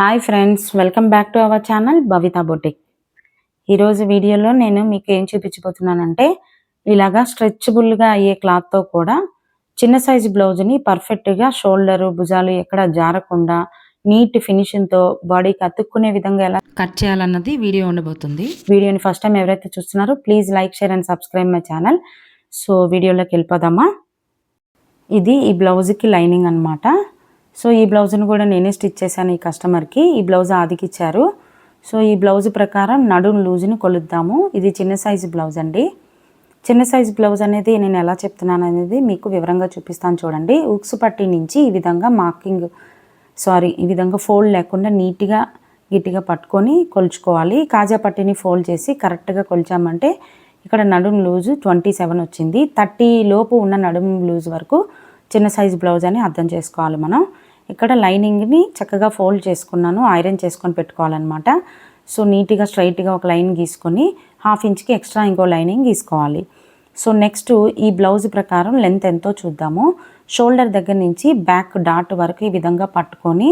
Hi friends welcome back to our channel Bhavitha boutique ఈరోజు వీడియోలో నేను మీకు ఏం చూపించబోతున్నానంటే ఇలాగా స్ట్రెచబుల్గా అయ్యే క్లాత్తో కూడా చిన్న సైజు బ్లౌజ్ని పర్ఫెక్ట్గా షోల్డర్ భుజాలు ఎక్కడ జారకుండా నీట్ ఫినిషింగ్తో బాడీకి అతుక్కునే విధంగా ఎలా కట్ చేయాలన్నది వీడియో ఉండబోతుంది. వీడియోని ఫస్ట్ టైం ఎవరైతే చూస్తున్నారో please like share and subscribe my channel so వీడియోలోకి వెళ్ళిపోదామా? ఇది ఈ బ్లౌజ్కి లైనింగ్ అనమాట సో ఈ బ్లౌజ్ను కూడా నేనే స్టిచ్ చేశాను ఈ కస్టమర్కి. ఈ బ్లౌజ్ ఆదికిచ్చారు సో ఈ బ్లౌజ్ ప్రకారం నడుం లూజ్ని కొలుద్దాము. ఇది చిన్న సైజు బ్లౌజ్ అండి. చిన్న సైజు బ్లౌజ్ అనేది నేను ఎలా చెప్తున్నాను అనేది మీకు వివరంగా చూపిస్తాను చూడండి. ఉక్స్ పట్టి నుంచి ఈ విధంగా మార్కింగ్ సారీ ఈ విధంగా ఫోల్డ్ లేకుండా నీట్గా గట్టిగా పట్టుకొని కొలుచుకోవాలి. కాజా పట్టిని ఫోల్డ్ చేసి కరెక్ట్గా కొలిచామంటే ఇక్కడ నడుం లూజు ట్వంటీ సెవెన్ వచ్చింది. థర్టీ లోపు ఉన్న నడుం లూజ్ వరకు చిన్న సైజ్ బ్లౌజ్ అని అర్థం చేసుకోవాలి మనం. ఇక్కడ లైనింగ్ని చక్కగా ఫోల్డ్ చేసుకున్నాను ఐరన్ చేసుకొని పెట్టుకోవాలన్నమాట. సో నీట్గా స్ట్రైట్గా ఒక లైన్ గీసుకొని హాఫ్ ఇంచ్కి ఎక్స్ట్రా ఇంకో లైనింగ్ గీసుకోవాలి. సో నెక్స్ట్ ఈ బ్లౌజ్ ప్రకారం లెంత్ ఎంతో చూద్దాము. షోల్డర్ దగ్గర నుంచి బ్యాక్ డాట్ వరకు ఈ విధంగా పట్టుకొని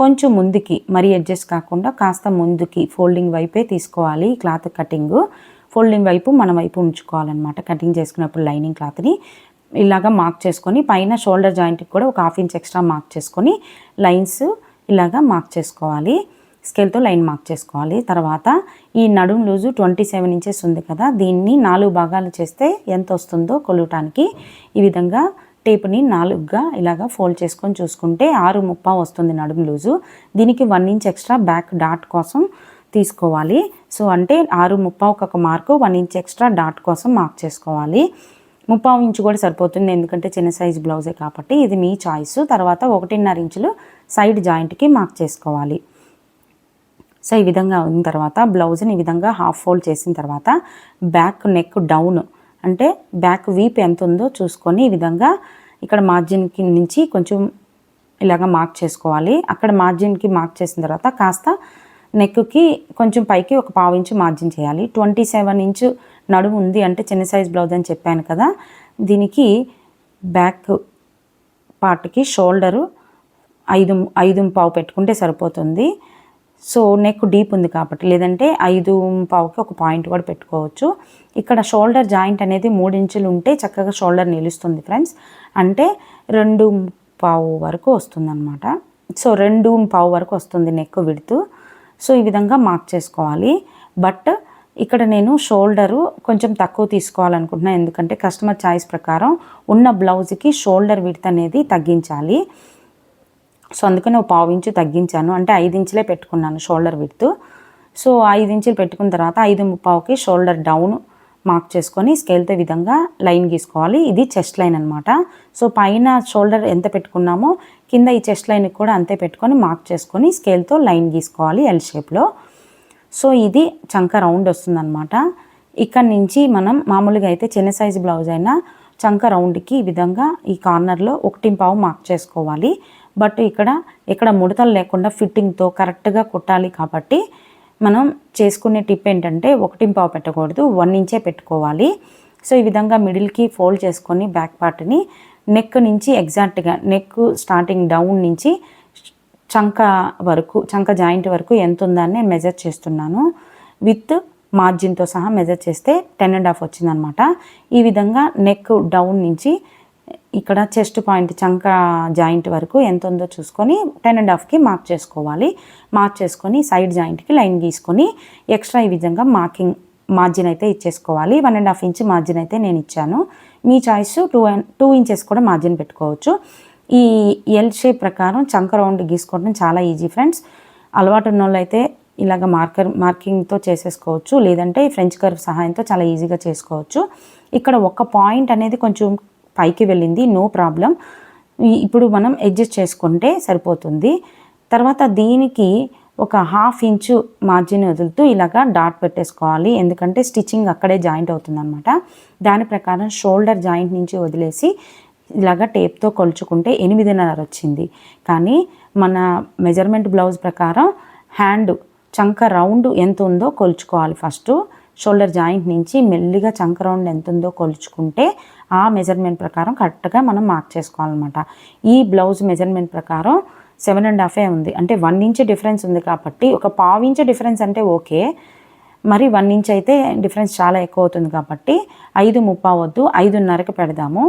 కొంచెం ముందుకి మరీ అడ్జస్ట్ కాకుండా కాస్త ముందుకి ఫోల్డింగ్ వైపే తీసుకోవాలి క్లాత్ కటింగ్. ఫోల్డింగ్ వైపు మన వైపు ఉంచుకోవాలన్నమాట కటింగ్ చేసుకున్నప్పుడు లైనింగ్ క్లాత్ని. ఇలాగా మార్క్ చేసుకొని పైన షోల్డర్ జాయింట్కి కూడా ఒక హాఫ్ ఇంచ్ ఎక్స్ట్రా మార్క్ చేసుకొని లైన్స్ ఇలాగా మార్క్ చేసుకోవాలి. స్కేల్తో లైన్ మార్క్ చేసుకోవాలి. తర్వాత ఈ నడుం లూజు ట్వంటీ సెవెన్ ఇంచెస్ ఉంది కదా దీన్ని నాలుగు భాగాలు చేస్తే ఎంత వస్తుందో కొలవటానికి ఈ విధంగా టేప్ని నాలుగుగా ఇలాగా ఫోల్డ్ చేసుకొని చూసుకుంటే ఆరు ముప్పా వస్తుంది నడుం లూజు. దీనికి one inch extra back dot కోసం తీసుకోవాలి. సో అంటే ఆరు ముప్పా ఒక mark one inch extra dot కోసం మార్క్ చేసుకోవాలి. ముప్పావు ఇంచు కూడా సరిపోతుంది. ఎందుకంటే చిన్న సైజ్ బ్లౌజే కాబట్టి ఇది మీ చాయిస్. తర్వాత ఒకటిన్నర ఇంచులు సైడ్ జాయింట్కి మార్క్ చేసుకోవాలి. సో ఈ విధంగా ఉన్న తర్వాత బ్లౌజ్ని ఈ విధంగా హాఫ్ ఫోల్డ్ చేసిన తర్వాత బ్యాక్ నెక్ డౌన్ అంటే బ్యాక్ వీప్ ఎంత ఉందో చూసుకొని ఈ విధంగా ఇక్కడ మార్జిన్కి నుంచి కొంచెం ఇలాగ మార్క్ చేసుకోవాలి. అక్కడ మార్జిన్కి మార్క్ చేసిన తర్వాత కాస్త నెక్కి కొంచెం పైకి ఒక పావు ఇంచు మార్జిన్ చేయాలి. ట్వంటీ సెవెన్ ఇంచు నడుము ఉంది అంటే చిన్న సైజ్ బ్లౌజ్ అని చెప్పాను కదా దీనికి బ్యాక్ పార్ట్కి షోల్డరు ఐదు ఐదు పావు పెట్టుకుంటే సరిపోతుంది. సో నెక్ డీప్ ఉంది కాబట్టి లేదంటే ఐదు పావుకి ఒక పాయింట్ కూడా పెట్టుకోవచ్చు. ఇక్కడ షోల్డర్ జాయింట్ అనేది మూడించులు ఉంటే చక్కగా షోల్డర్ నిలుస్తుంది ఫ్రెండ్స్. అంటే రెండు పావు వరకు వస్తుందన్నమాట. సో రెండు పావు వరకు వస్తుంది నెక్ విడుతూ. సో ఈ విధంగా మార్క్ చేసుకోవాలి. బట్ ఇక్కడ నేను షోల్డరు కొంచెం తక్కువ తీసుకోవాలనుకుంటున్నాను ఎందుకంటే కస్టమర్ చాయిస్ ప్రకారం ఉన్న బ్లౌజ్కి షోల్డర్ విడత్ అనేది తగ్గించాలి. సో అందుకని ఒక పావు ఇంచు తగ్గించాను. అంటే ఐదు ఇంచులే పెట్టుకున్నాను షోల్డర్ విడ్త్. సో ఐదు ఇంచులు పెట్టుకున్న తర్వాత ఐదు ముప్పావుకి షోల్డర్ డౌన్ మార్క్ చేసుకొని స్కేల్తో విధంగా లైన్ గీసుకోవాలి. ఇది చెస్ట్ లైన్ అనమాట సో పైన షోల్డర్ ఎంత పెట్టుకున్నామో కింద ఈ చెస్ట్ లైన్కి కూడా అంతే పెట్టుకొని మార్క్ చేసుకొని స్కేల్తో లైన్ గీసుకోవాలి ఎల్ షేప్లో సో ఇది చంక రౌండ్ వస్తుందన్నమాట. ఇక్కడ నుంచి మనం మామూలుగా అయితే చిన్న సైజు బ్లౌజ్ అయినా చంక రౌండ్కి ఈ విధంగా ఈ కార్నర్లో ఒకటింపావు మార్క్ చేసుకోవాలి. బట్ ఇక్కడ ఇక్కడ ముడతలు లేకుండా ఫిట్టింగ్తో కరెక్ట్గా కుట్టాలి కాబట్టి మనం చేసుకునే టిప్ ఏంటంటే ఒకటింపావు పెట్టకూడదు వన్ ఇంచే పెట్టుకోవాలి. సో ఈ విధంగా మిడిల్కి ఫోల్డ్ చేసుకొని బ్యాక్ పార్ట్ని నెక్ నుంచి ఎగ్జాక్ట్గా నెక్ స్టార్టింగ్ డౌన్ నుంచి చంక వరకు చంక జాయింట్ వరకు ఎంత ఉందని నేను మెజర్ చేస్తున్నాను. విత్ మార్జిన్తో సహా మెజర్ చేస్తే టెన్ అండ్ హాఫ్ వచ్చిందనమాట. ఈ విధంగా నెక్ డౌన్ నుంచి ఇక్కడ చెస్ట్ పాయింట్ చంక జాయింట్ వరకు ఎంత ఉందో చూసుకొని టెన్ అండ్ హాఫ్కి మార్క్ చేసుకోవాలి. మార్క్ చేసుకొని సైడ్ జాయింట్కి లైన్ గీసుకొని ఎక్స్ట్రా ఈ విధంగా మార్కింగ్ మార్జిన్ అయితే ఇచ్చేసుకోవాలి. One and half inch margin అయితే నేను ఇచ్చాను. మీ చాయిస్ టూ టూ ఇంచెస్ కూడా మార్జిన్ పెట్టుకోవచ్చు. ఈ ఎల్ షేప్ ప్రకారం చంక రౌండ్ గీసుకోవడం చాలా ఈజీ ఫ్రెండ్స్ అలవాటు ఉన్న వాళ్ళు అయితే ఇలాగ మార్కర్ మార్కింగ్తో చేసేసుకోవచ్చు. లేదంటే ఫ్రెంచ్ కర్వ్ సహాయంతో చాలా ఈజీగా చేసుకోవచ్చు. ఇక్కడ ఒక పాయింట్ అనేది కొంచెం పైకి వెళ్ళింది నో ప్రాబ్లం ఇప్పుడు మనం అడ్జస్ట్ చేసుకుంటే సరిపోతుంది. తర్వాత దీనికి ఒక హాఫ్ ఇంచు మార్జిన్ వదులుతూ ఇలాగా డాట్ పెట్టేసుకోవాలి. ఎందుకంటే స్టిచ్చింగ్ అక్కడే జాయింట్ అవుతుందన్నమాట. దాని ప్రకారం షోల్డర్ జాయింట్ నుంచి వదిలేసి ఇలాగా టేప్తో కొలుచుకుంటే ఎనిమిదిన్నర వచ్చింది. కానీ మన మెజర్మెంట్ బ్లౌజ్ ప్రకారం హ్యాండ్ చంక రౌండ్ ఎంత ఉందో కొలుచుకోవాలి ఫస్ట్ షోల్డర్ జాయింట్ నుంచి మెల్లిగా చంక రౌండ్ ఎంత ఉందో కొలుచుకుంటే ఆ మెజర్మెంట్ ప్రకారం కరెక్ట్గా మనం మార్క్ చేసుకోవాలన్నమాట. ఈ బ్లౌజ్ మెజర్మెంట్ ప్రకారం సెవెన్ అండ్ హాఫే ఉంది. అంటే వన్ ఇంచ్ డిఫరెన్స్ ఉంది కాబట్టి ఒక పావు ఇంచ్ డిఫరెన్స్ అంటే ఓకే మరి వన్ ఇంచ్ అయితే డిఫరెన్స్ చాలా ఎక్కువ అవుతుంది కాబట్టి ఐదు ముప్పావద్దు ఐదున్నరకు పెడదాము.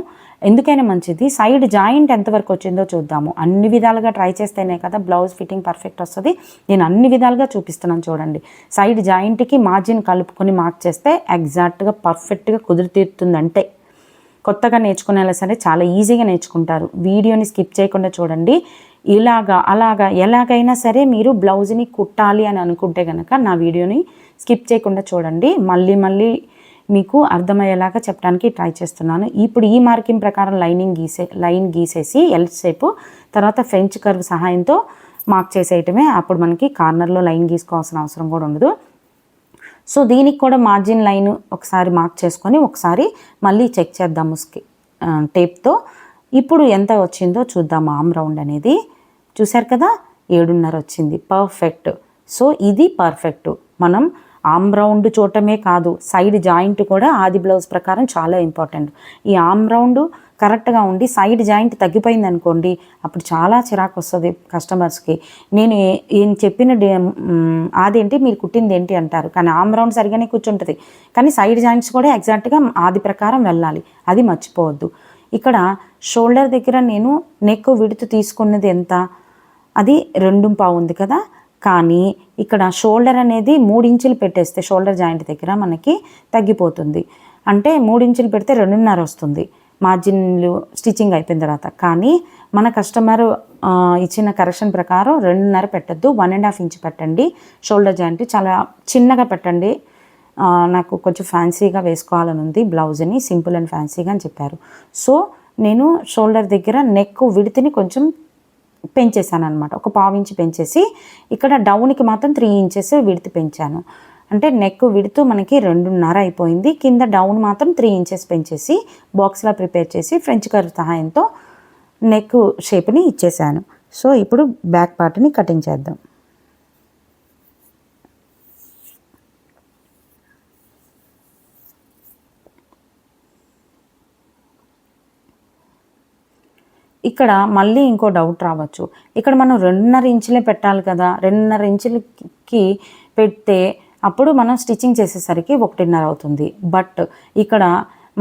ఎందుకైనా మంచిది. సైడ్ జాయింట్ ఎంతవరకు వచ్చిందో చూద్దాము. అన్ని విధాలుగా ట్రై చేస్తేనే కదా బ్లౌజ్ ఫిట్టింగ్ పర్ఫెక్ట్ వస్తుంది. నేను అన్ని విధాలుగా చూపిస్తున్నాను చూడండి. సైడ్ జాయింట్కి మార్జిన్ కలుపుకొని మార్క్ చేస్తే ఎగ్జాక్ట్గా పర్ఫెక్ట్గా కుదిరితీరుతుందంటే కొత్తగా నేర్చుకునేలా సరే చాలా ఈజీగా నేర్చుకుంటారు. వీడియోని స్కిప్ చేయకుండా చూడండి. ఇలాగా అలాగా ఎలాగైనా సరే మీరు బ్లౌజ్ని కుట్టాలి అని అనుకుంటే కనుక నా వీడియోని స్కిప్ చేయకుండా చూడండి. మళ్ళీ మళ్ళీ మీకు అర్థమయ్యేలాగా చెప్పడానికి ట్రై చేస్తున్నాను. ఇప్పుడు ఈ మార్కింగ్ ప్రకారం లైనింగ్ గీసే లైన్ గీసేసి ఎల్ షేపు తర్వాత ఫ్రెంచ్ కర్వ్ సహాయంతో మార్క్ చేసేయటమే. అప్పుడు మనకి కార్నర్లో లైన్ గీసుకోవాల్సిన అవసరం కూడా ఉండదు. సో దీనికి కూడా మార్జిన్ లైన్ ఒకసారి మార్క్ చేసుకొని ఒకసారి మళ్ళీ చెక్ చేద్దాము టేప్తో. ఇప్పుడు ఎంత వచ్చిందో చూద్దాం ఆమ్ రౌండ్ అనేది. చూశారు కదా? ఏడున్నర వచ్చింది. పర్ఫెక్ట్. సో ఇది పర్ఫెక్ట్. మనం ఆమ్ రౌండ్ చూడటమే కాదు సైడ్ జాయింట్ కూడా ఆది బ్లౌజ్ ప్రకారం చాలా ఇంపార్టెంట్. ఈ ఆమ్ రౌండ్ కరెక్ట్గా ఉండి సైడ్ జాయింట్ తగ్గిపోయింది అనుకోండి అప్పుడు చాలా చిరాకు వస్తుంది కస్టమర్స్కి. నేను ఏం చెప్పిన అదేంటి? మీరు కుట్టింది ఏంటి అంటారు. కానీ ఆమ్ రౌండ్ సరిగానే కూర్చుంటుంది. కానీ సైడ్ జాయింట్స్ కూడా ఎగ్జాక్ట్గా ఆది ప్రకారం వెళ్ళాలి. అది మర్చిపోవద్దు. ఇక్కడ షోల్డర్ దగ్గర నేను నెక్ విడుతు తీసుకున్నది ఎంత? అది రెండు పావు ఉంది కదా. కానీ ఇక్కడ షోల్డర్ అనేది మూడు ఇంచులు పెట్టేస్తే షోల్డర్ జాయింట్ దగ్గర మనకి తగ్గిపోతుంది. అంటే మూడు ఇంచులు పెడితే రెండున్నర వస్తుంది. మార్జిన్లు స్టిచ్చింగ్ అయిపోయిన తర్వాత. కానీ మన కస్టమర్ ఇచ్చిన కరెక్షన్ ప్రకారం రెండున్నర పెట్టద్దు. వన్ అండ్ హాఫ్ ఇంచ్ పెట్టండి. షోల్డర్ జాయింట్ చాలా చిన్నగా పెట్టండి. నాకు కొంచెం ఫ్యాన్సీగా వేసుకోవాలని ఉంది బ్లౌజ్ని. సింపుల్ అండ్ ఫ్యాన్సీగా అని చెప్పారు. సో నేను షోల్డర్ దగ్గర నెక్ విడితిని కొంచెం పెంచేసాను అనమాట ఒక పావు ఇంచ్ పెంచేసి ఇక్కడ డౌన్కి మాత్రం త్రీ ఇంచెస్ విడితి పెంచాను. అంటే నెక్ విడుతూ మనకి రెండున్నర అయిపోయింది. కింద డౌన్ మాత్రం త్రీ ఇంచెస్ పెంచేసి బాక్స్లా ప్రిపేర్ చేసి ఫ్రెంచ్ కర్వ్ సహాయంతో నెక్ షేప్ని ఇచ్చేసాను సో ఇప్పుడు బ్యాక్ పార్ట్ని కటింగ్ చేద్దాం. ఇక్కడ మళ్ళీ ఇంకో డౌట్ రావచ్చు. ఇక్కడ మనం రెండున్నర ఇంచులే పెట్టాలి కదా. రెండున్నర ఇంచులకి పెడితే అప్పుడు మనం స్టిచ్చింగ్ చేసేసరికి ఒకటిన్నర అవుతుంది. బట్ ఇక్కడ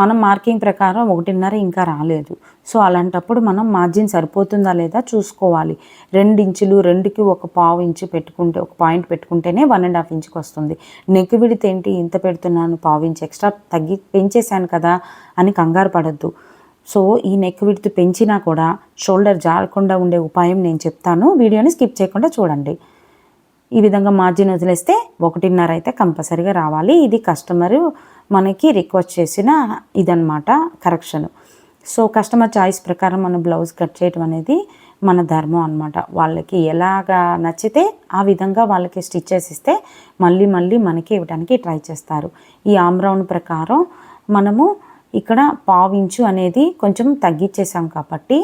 మనం మార్కింగ్ ప్రకారం ఒకటిన్నర ఇంకా రాలేదు. సో అలాంటప్పుడు మనం మార్జిన్ సరిపోతుందా లేదా చూసుకోవాలి. రెండు ఇంచులు రెండుకి ఒక పావు ఇంచు పెట్టుకుంటే ఒక పాయింట్ పెట్టుకుంటేనే వన్ అండ్ హాఫ్ ఇంచుకి వస్తుంది. నెక్ విడితేంటి ఇంత పెడుతున్నాను పావు ఇంచు ఎక్స్ట్రా తగ్గి పెంచేశాను కదా అని కంగారు పడద్దు. సో ఈ నెక్ విడుతు పెంచినా కూడా షోల్డర్ జారకుండా ఉండే ఉపాయం నేను చెప్తాను. వీడియోని స్కిప్ చేయకుండా చూడండి. ఈ విధంగా మార్జిన్ వదిలేస్తే ఒకటిన్నర అయితే కంపల్సరీగా రావాలి. ఇది కస్టమరు మనకి రిక్వెస్ట్ చేసిన ఇదనమాట కరెక్షన్ సో కస్టమర్ చాయిస్ ప్రకారం మనం బ్లౌజ్ కట్ చేయడం అనేది మన ధర్మం అనమాట వాళ్ళకి ఎలాగా నచ్చితే ఆ విధంగా వాళ్ళకి స్టిచ్ చేసి ఇస్తే మళ్ళీ మళ్ళీ మనకి ఇవ్వడానికి ట్రై చేస్తారు. ఈ ఆమ్రౌండ్ ప్రకారం మనము ఇక్కడ పావించు అనేది కొంచెం తగ్గించేసాం కాబట్టి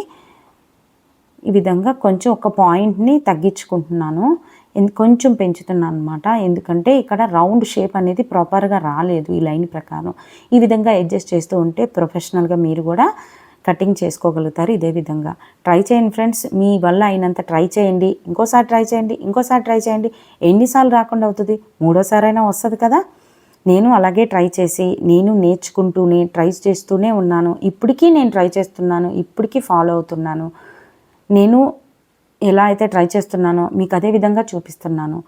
ఈ విధంగా కొంచెం ఒక పాయింట్ని తగ్గించుకుంటున్నాను. కొంచెం పెంచుతున్నాను అనమాట ఎందుకంటే ఇక్కడ రౌండ్ షేప్ అనేది ప్రాపర్గా రాలేదు ఈ లైన్ ప్రకారం. ఈ విధంగా అడ్జస్ట్ చేస్తూ ఉంటే ప్రొఫెషనల్గా మీరు కూడా కటింగ్ చేసుకోగలుగుతారు ఇదే విధంగా. ట్రై చేయండి ఫ్రెండ్స్ మీ వల్ల అయినంత ట్రై చేయండి. ఇంకోసారి ట్రై చేయండి. ఇంకోసారి ట్రై చేయండి. ఎన్నిసార్లు రాకుండా అవుతుంది? మూడోసారి అయినా వస్తుంది కదా? నేను అలాగే ట్రై చేసి నేను నేర్చుకుంటూనే ట్రై చేస్తూనే ఉన్నాను. ఇప్పటికీ నేను ట్రై చేస్తున్నాను ఇప్పటికీ ఫాలో అవుతున్నాను. నేను ఎలా అయితే ట్రై చేస్తున్నానో మీకు అదే విధంగా చూపిస్తున్నాను.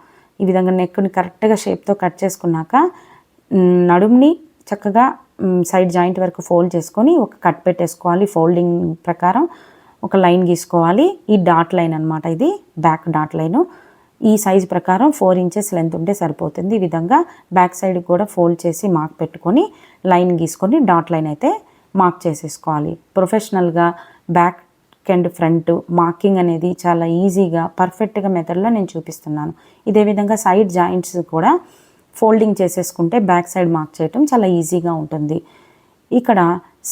ఈ విధంగా నెక్ని కరెక్ట్గా షేప్తో కట్ చేసుకున్నాక నడుముని చక్కగా సైడ్ జాయింట్ వరకు ఫోల్డ్ చేసుకొని ఒక కట్ పెట్టేసుకోవాలి ఫోల్డింగ్ ప్రకారం ఒక లైన్ గీసుకోవాలి. ఈ డాట్ లైన్ అనమాట ఇది బ్యాక్ డాట్ లైను. ఈ సైజ్ ప్రకారం ఫోర్ ఇంచెస్ లెంత్ ఉంటే సరిపోతుంది. ఈ విధంగా బ్యాక్ సైడ్ కూడా ఫోల్డ్ చేసి మార్క్ పెట్టుకొని లైన్ గీసుకొని డాట్ లైన్ అయితే మార్క్ చేసేసుకోవాలి. ప్రొఫెషనల్గా బ్యాక్ అండ్ ఫ్రంట్ మార్కింగ్ అనేది చాలా ఈజీగా పర్ఫెక్ట్గా మెథడ్లో నేను చూపిస్తున్నాను. ఇదే విధంగా సైడ్ జాయింట్స్ కూడా ఫోల్డింగ్ చేసేసుకుంటే బ్యాక్ సైడ్ మార్క్ చేయటం చాలా ఈజీగా ఉంటుంది. ఇక్కడ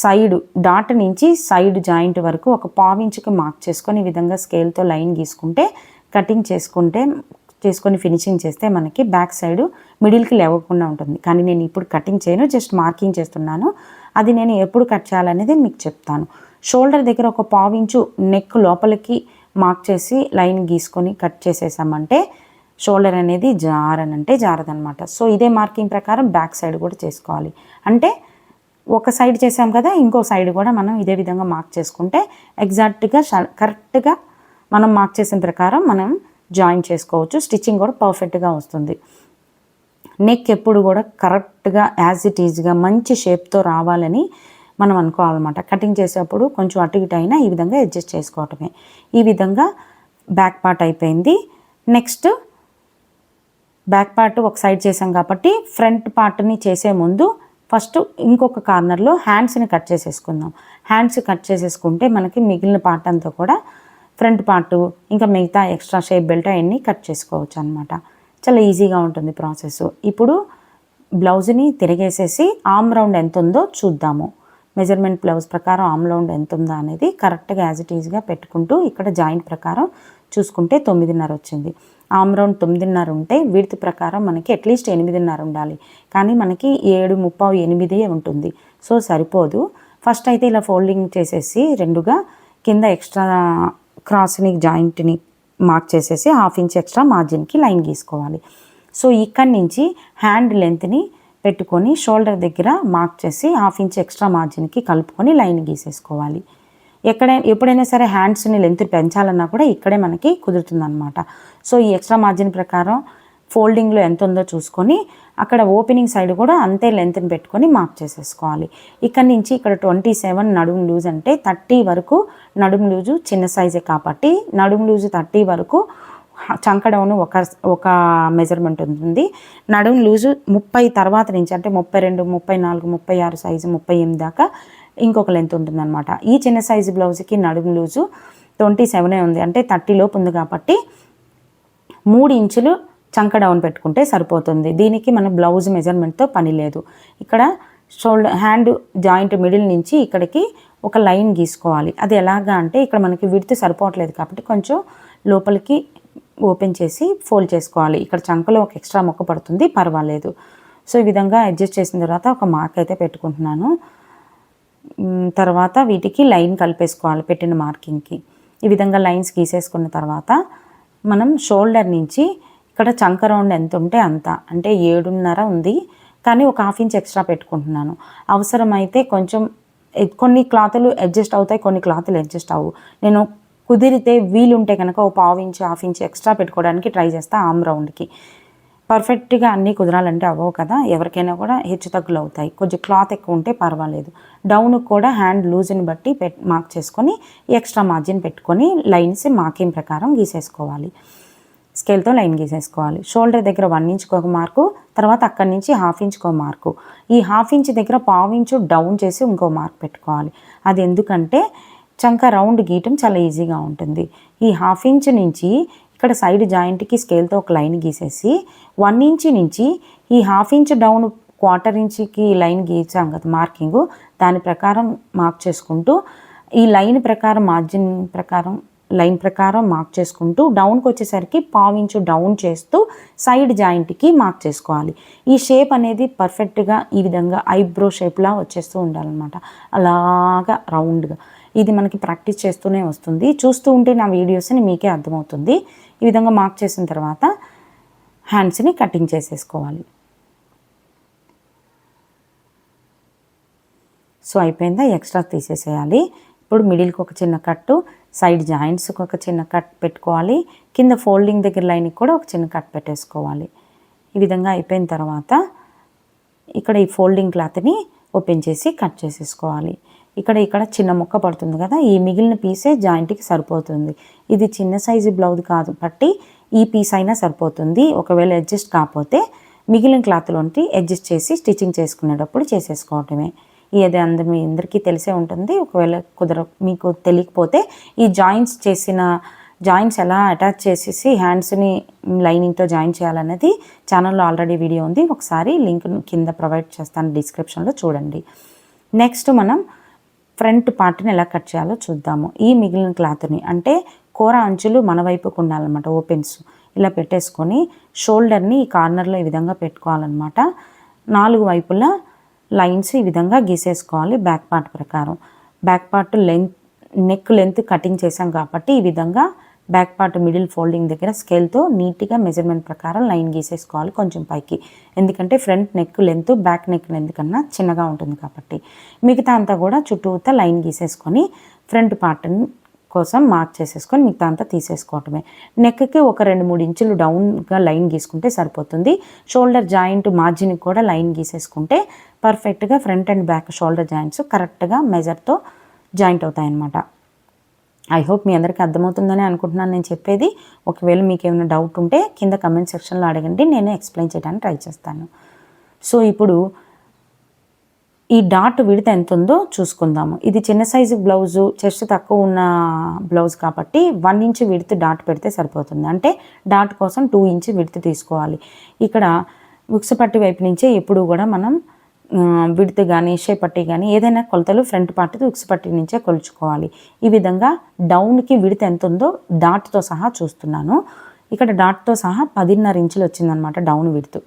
సైడ్ డాట్ నుంచి సైడ్ జాయింట్ వరకు ఒక పావించుకి మార్క్ చేసుకొని ఈ విధంగా స్కేల్తో లైన్ గీసుకుంటే కటింగ్ చేసుకుంటే చేసుకొని ఫినిషింగ్ చేస్తే మనకి బ్యాక్ సైడ్ మిడిల్కి లేవకుండా ఉంటుంది. కానీ నేను ఇప్పుడు కటింగ్ చేయను జస్ట్ మార్కింగ్ చేస్తున్నాను. అది నేను ఎప్పుడు కట్ చేయాలనేది మీకు చెప్తాను. షోల్డర్ దగ్గర ఒక పావించు నెక్ లోపలికి మార్క్ చేసి లైన్ గీసుకొని కట్ చేసేసామంటే షోల్డర్ అనేది జారనంటే జారదనమాట. సో ఇదే మార్కింగ్ ప్రకారం బ్యాక్ సైడ్ కూడా చేసుకోవాలి. అంటే ఒక సైడ్ చేసాం కదా ఇంకో సైడ్ కూడా మనం ఇదే విధంగా మార్క్ చేసుకుంటే ఎగ్జాక్ట్గా కరెక్ట్గా మనం మార్క్ చేసిన ప్రకారం మనం జాయిన్ చేసుకోవచ్చు. స్టిచ్చింగ్ కూడా పర్ఫెక్ట్గా వస్తుంది. నెక్ ఎప్పుడు కూడా కరెక్ట్గా యాజ్ ఇట్ ఈజ్గా మంచి షేప్తో రావాలని మనం అనుకోవాలన్నమాట. కటింగ్ చేసేటప్పుడు కొంచెం అటు ఇటు అయినా ఈ విధంగా అడ్జస్ట్ చేసుకోవటమే. ఈ విధంగా బ్యాక్ పార్ట్ అయిపోయింది. నెక్స్ట్ బ్యాక్ పార్ట్ ఒక సైడ్ చేసాం కాబట్టి ఫ్రంట్ పార్ట్ని చేసే ముందు ఫస్ట్ ఇంకొక కార్నర్లో హ్యాండ్స్ని కట్ చేసేసుకుందాం. హ్యాండ్స్ కట్ చేసేసుకుంటే మనకి మిగిలిన పార్ట్ అంతా కూడా ఫ్రంట్ పార్ట్ ఇంకా మిగతా ఎక్స్ట్రా షేప్ బెల్ట్ అవన్నీ కట్ చేసుకోవచ్చు అనమాట చాలా ఈజీగా ఉంటుంది ప్రాసెస్. ఇప్పుడు బ్లౌజ్ని తిరిగేసేసి ఆమ్ రౌండ్ ఎంత ఉందో చూద్దాము. మెజర్మెంట్ బ్లౌజ్ ప్రకారం ఆమ్ రౌండ్ ఎంత ఉందో అనేది కరెక్ట్గా యాజ్ ఇట్ ఈజ్గా పెట్టుకుంటూ ఇక్కడ జాయింట్ ప్రకారం చూసుకుంటే తొమ్మిదిన్నర వచ్చింది. ఆమ్ రౌండ్ తొమ్మిదిన్నర ఉంటే విడత్ ప్రకారం మనకి అట్లీస్ట్ ఎనిమిదిన్నర ఉండాలి. కానీ మనకి ఏడు ముప్పావు ఎనిమిది ఉంటుంది. సో సరిపోదు. ఫస్ట్ అయితే ఇలా ఫోల్డింగ్ చేసేసి రెండుగా కింద ఎక్స్ట్రా క్రాస్ని జాయింట్ని మార్క్ చేసేసి హాఫ్ ఇంచ్ ఎక్స్ట్రా మార్జిన్కి లైన్ గీసుకోవాలి. సో ఇక్కడి నుంచి హ్యాండ్ లెంత్ని పెట్టుకొని షోల్డర్ దగ్గర మార్క్ చేసి హాఫ్ ఇంచ్ ఎక్స్ట్రా మార్జిన్కి కలుపుకొని లైన్ గీసేసుకోవాలి. ఎక్కడైనా ఎప్పుడైనా సరే హ్యాండ్స్ని లెంత్ పెంచాలన్నా కూడా ఇక్కడే మనకి కుదురుతుంది అనమాట సో ఈ ఎక్స్ట్రా మార్జిన్ ప్రకారం ఫోల్డింగ్లో ఎంత ఉందో చూసుకొని అక్కడ ఓపెనింగ్ సైడ్ కూడా అంతే లెంత్ని పెట్టుకొని మార్క్ చేసేసుకోవాలి. ఇక్కడ నుంచి ఇక్కడ ట్వంటీ సెవెన్ నడుము లూజ్ అంటే థర్టీ వరకు నడుము లూజు చిన్న సైజే కాబట్టి నడుము లూజు థర్టీ వరకు చంకడౌన్ ఒక ఒక మెజర్మెంట్ ఉంటుంది. నడుము లూజు ముప్పై తర్వాత నుంచి అంటే ముప్పై రెండు ముప్పై నాలుగు ముప్పై ఆరు సైజు ముప్పై ఎనిమిది దాకా ఇంకొక లెంత్ ఉంటుందన్నమాట. ఈ చిన్న సైజు బ్లౌజ్కి నడుము లూజు ట్వంటీ సెవెనే ఉంది. అంటే థర్టీ లోపు ఉంది కాబట్టి మూడు ఇంచులు చంక డౌన్ పెట్టుకుంటే సరిపోతుంది. దీనికి మన బ్లౌజ్ మెజర్మెంట్తో పని లేదు. ఇక్కడ షోల్డర్ హ్యాండ్ జాయింట్ మిడిల్ నుంచి ఇక్కడికి ఒక లైన్ గీసుకోవాలి. అది ఎలాగా అంటే ఇక్కడ మనకి విడితే సరిపోవట్లేదు కాబట్టి కొంచెం లోపలికి ఓపెన్ చేసి ఫోల్డ్ చేసుకోవాలి. ఇక్కడ చంకలో ఒక ఎక్స్ట్రా మొక్క పడుతుంది పర్వాలేదు. సో ఈ విధంగా అడ్జస్ట్ చేసిన తర్వాత ఒక మార్క్ అయితే పెట్టుకుంటున్నాను. తర్వాత వీటికి లైన్ కలిపేసుకోవాలి పెట్టిన మార్కింగ్కి ఈ విధంగా లైన్స్ గీసేసుకున్న తర్వాత మనం షోల్డర్ నుంచి ఇక్కడ చంక రౌండ్ ఎంత ఉంటే అంత. అంటే ఏడున్నర ఉంది. కానీ ఒక హాఫ్ ఇంచ్ ఎక్స్ట్రా పెట్టుకుంటున్నాను. అవసరమైతే కొంచెం కొన్ని క్లాతులు అడ్జస్ట్ అవుతాయి కొన్ని క్లాతులు అడ్జస్ట్ అవ్వు. నేను కుదిరితే వీలుంటే కనుక ఒక పావు ఇంచ్ హాఫ్ ఇంచ్ ఎక్స్ట్రా పెట్టుకోవడానికి ట్రై చేస్తాను ఆమ్ రౌండ్కి. పర్ఫెక్ట్గా అన్నీ కుదరాలంటే అవ్వవు కదా. ఎవరికైనా కూడా హెచ్చు తగ్గులు అవుతాయి. కొంచెం క్లాత్ ఎక్కువ ఉంటే పర్వాలేదు. డౌన్ కూడా హ్యాండ్ లూజ్ని బట్టి పెట్ మార్క్ చేసుకొని ఎక్స్ట్రా మార్జిన్ పెట్టుకొని లైన్స్ మార్కింగ్ ప్రకారం గీసేసుకోవాలి. స్కేల్తో లైన్ గీసేసుకోవాలి. షోల్డర్ దగ్గర వన్ ఇంచ్కి ఒక మార్కు తర్వాత అక్కడి నుంచి హాఫ్ ఇంచ్కి ఒక మార్కు. ఈ హాఫ్ ఇంచ్ దగ్గర పావు ఇంచు డౌన్ చేసి ఇంకో మార్క్ పెట్టుకోవాలి. అది ఎందుకంటే చంక రౌండ్ గీయటం చాలా ఈజీగా ఉంటుంది. ఈ హాఫ్ ఇంచ్ నుంచి ఇక్కడ సైడ్ జాయింట్కి స్కేల్తో ఒక లైన్ గీసేసి వన్ ఇంచ్ నుంచి ఈ హాఫ్ ఇంచ్ డౌన్ క్వార్టర్ ఇంచ్కి లైన్ గీచాం కదా మార్కింగ్ దాని ప్రకారం మార్క్ చేసుకుంటూ ఈ లైన్ ప్రకారం మార్జిన్ ప్రకారం లైన్ ప్రకారం మార్క్ చేసుకుంటూ డౌన్కి వచ్చేసరికి పావించు డౌన్ చేస్తూ సైడ్ జాయింట్కి మార్క్ చేసుకోవాలి. ఈ షేప్ అనేది పర్ఫెక్ట్గా ఈ విధంగా ఐబ్రో షేప్లా వచ్చేస్తూ ఉండాలన్నమాట. అలాగా రౌండ్గా. ఇది మనకి ప్రాక్టీస్ చేస్తూనే వస్తుంది. చూస్తూ ఉంటే నా వీడియోస్ని మీకే అర్థమవుతుంది. ఈ విధంగా మార్క్ చేసిన తర్వాత హ్యాండ్స్ని కటింగ్ చేసేసుకోవాలి. సో అయిపోయిందా? ఎక్స్ట్రా తీసేసేయాలి. ఇప్పుడు మిడిల్కి ఒక చిన్న కట్టు సైడ్ జాయింట్స్కి ఒక చిన్న కట్ పెట్టుకోవాలి. కింద ఫోల్డింగ్ దగ్గర లైన్కి కూడా ఒక చిన్న కట్ పెట్టేసుకోవాలి. ఈ విధంగా అయిపోయిన తర్వాత ఇక్కడ ఈ ఫోల్డింగ్ క్లాత్ని ఓపెన్ చేసి కట్ చేసేసుకోవాలి. ఇక్కడ ఇక్కడ చిన్న ముక్క పడుతుంది కదా ఈ మిగిలిన పీసే జాయింట్కి సరిపోతుంది. ఇది చిన్న సైజు బ్లౌజ్ కాదు బట్టి ఈ పీస్ అయినా సరిపోతుంది. ఒకవేళ అడ్జస్ట్ కాకపోతే మిగిలిన క్లాత్లోంటి అడ్జస్ట్ చేసి స్టిచ్చింగ్ చేసుకునేటప్పుడు చేసేసుకోవటమే. ఇది అంద మీ అందరికీ తెలిసే ఉంటుంది. ఒకవేళ కుదర మీకు తెలియకపోతే ఈ జాయింట్స్ చేసిన జాయింట్స్ ఎలా అటాచ్ చేసేసి హ్యాండ్స్ని లైనింగ్తో జాయిన్ చేయాలనేది ఛానల్లో ఆల్రెడీ వీడియో ఉంది. ఒకసారి లింక్ కింద ప్రొవైడ్ చేస్తాను డిస్క్రిప్షన్లో చూడండి. నెక్స్ట్ మనం ఫ్రంట్ పార్ట్ని ఎలా కట్ చేయాలో చూద్దాము. ఈ మిగిలిన క్లాత్ని అంటే కూర అంచులు మన వైపుకు ఉండాలన్నమాట ఓపెన్స్. ఇలా పెట్టేసుకొని షోల్డర్ని ఈ కార్నర్లో ఈ విధంగా పెట్టుకోవాలన్నమాట. నాలుగు వైపులా లైన్స్ ఈ విధంగా గీసేసుకోవాలి బ్యాక్ పార్ట్ ప్రకారం. Back part length neck length cutting చేసాం కాబట్టి ఈ విధంగా బ్యాక్ పార్ట్ మిడిల్ ఫోల్డింగ్ దగ్గర స్కేల్తో నీట్గా మెజర్మెంట్ ప్రకారం లైన్ గీసేసుకోవాలి కొంచెం పైకి. ఎందుకంటే front neck length back neck length కన్నా చిన్నగా ఉంటుంది కాబట్టి మిగతా అంతా కూడా చుట్టూతా లైన్ గీసేసుకొని ఫ్రంట్ పార్ట్ని కోసం మార్క్ చేసేసుకొని మిగతా అంతా తీసేసుకోవటమే. నెక్కి ఒక రెండు మూడు ఇంచులు డౌన్గా లైన్ గీసుకుంటే సరిపోతుంది. షోల్డర్ జాయింట్ మార్జిన్కి కూడా లైన్ గీసేసుకుంటే పర్ఫెక్ట్గా front and back shoulder joints కరెక్ట్గా మెజర్తో జాయింట్ అవుతాయన్నమాట. ఐ హోప్ మీ అందరికీ అర్థమవుతుందని అనుకుంటున్నాను నేను చెప్పేది. ఒకవేళ మీకు ఏమైనా డౌట్ ఉంటే కింద కమెంట్ సెక్షన్లో అడగండి నేను ఎక్స్ప్లెయిన్ చేయడానికి ట్రై చేస్తాను. సో ఇప్పుడు ఈ డాట్ విడత ఎంత ఉందో చూసుకుందాము. ఇది చిన్న సైజు బ్లౌజు చెస్ట్ తక్కువ ఉన్న బ్లౌజ్ కాబట్టి వన్ ఇంచ్ విడత డాట్ పెడితే సరిపోతుంది. అంటే డాట్ కోసం టూ ఇంచ్ విడత తీసుకోవాలి. ఇక్కడ ఉక్సపట్టి వైపు నుంచే ఎప్పుడు కూడా మనం విడత కానీ పట్టి కానీ ఏదైనా కొలతలు ఫ్రంట్ పార్ట్ ఉక్సపట్టి నుంచే కొలుచుకోవాలి. ఈ విధంగా డౌన్కి విడత ఎంత ఉందో డాట్తో సహా చూస్తున్నాను. ఇక్కడ డాట్తో సహా పదిన్నర ఇంచులు వచ్చిందనమాట డౌన్ విడుతు.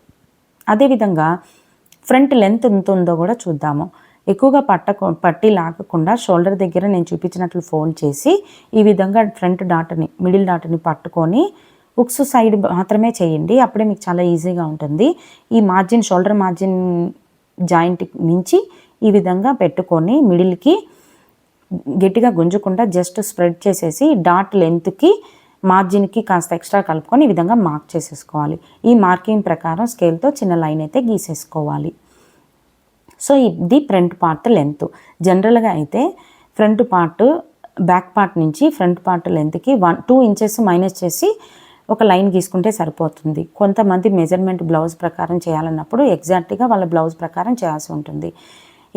అదేవిధంగా ఫ్రంట్ లెంత్ ఎంత ఉందో కూడా చూద్దాము. ఎక్కువగా పట్టకు పట్టి లాగకుండా షోల్డర్ దగ్గర నేను చూపించినట్లు ఫోల్డ్ చేసి ఈ విధంగా ఫ్రంట్ డాట్ని మిడిల్ డాట్ని పట్టుకొని ఉక్స్ సైడ్ మాత్రమే చేయండి. అప్పుడే మీకు చాలా ఈజీగా ఉంటుంది. ఈ మార్జిన్ షోల్డర్ మార్జిన్ జాయింట్ నుంచి ఈ విధంగా పెట్టుకొని మిడిల్కి గట్టిగా గుంజకుండా జస్ట్ స్ప్రెడ్ చేసేసి డాట్ లెంత్కి మార్జిన్కి కాస్త ఎక్స్ట్రా కలుపుకొని ఈ విధంగా మార్క్ చేసేసుకోవాలి. ఈ మార్కింగ్ ప్రకారం స్కేల్తో చిన్న లైన్ అయితే గీసేసుకోవాలి. సో ఇది ఫ్రంట్ పార్ట్ లెంత్ జనరల్గా అయితే ఫ్రంట్ పార్ట్ బ్యాక్ పార్ట్ నుంచి ఫ్రంట్ పార్ట్ లెంత్కి వన్ టూ ఇంచెస్ మైనస్ చేసి ఒక లైన్ గీసుకుంటే సరిపోతుంది. కొంతమంది మెజర్మెంట్ బ్లౌజ్ ప్రకారం చేయాలన్నప్పుడు ఎగ్జాక్ట్గా వాళ్ళ బ్లౌజ్ ప్రకారం చేయాల్సి ఉంటుంది.